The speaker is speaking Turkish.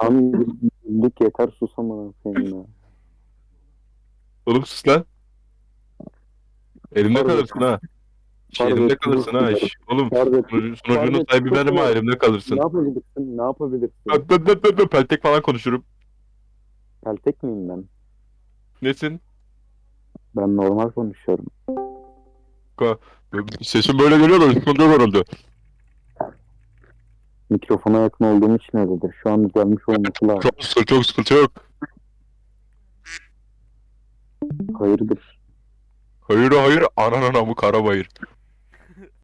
Tamam güldük yeter sus amına koyayım ya. Oğlum sus lan. Elimde kalırsın ha. Şş, Pardon, elimde kalırsın ha. pardon. şş. Oğlum sunucu, sunucunun Pardon, sahibi benim ha pardon. elimde kalırsın. Ne yapabilirsin? Ne yapabilirsin? Bak, bak, bak, bak, bak, Peltek falan konuşurum. Peltek miyim ben? Nesin? Ben normal konuşuyorum. Sesin böyle geliyor da yok herhalde. Mikrofona yakın olduğum için öyledir. Şu an gelmiş olması lazım. Çok sıkıntı, çok sıkıntı yok. Hayırdır? Hayır hayır ananın amı karabayır.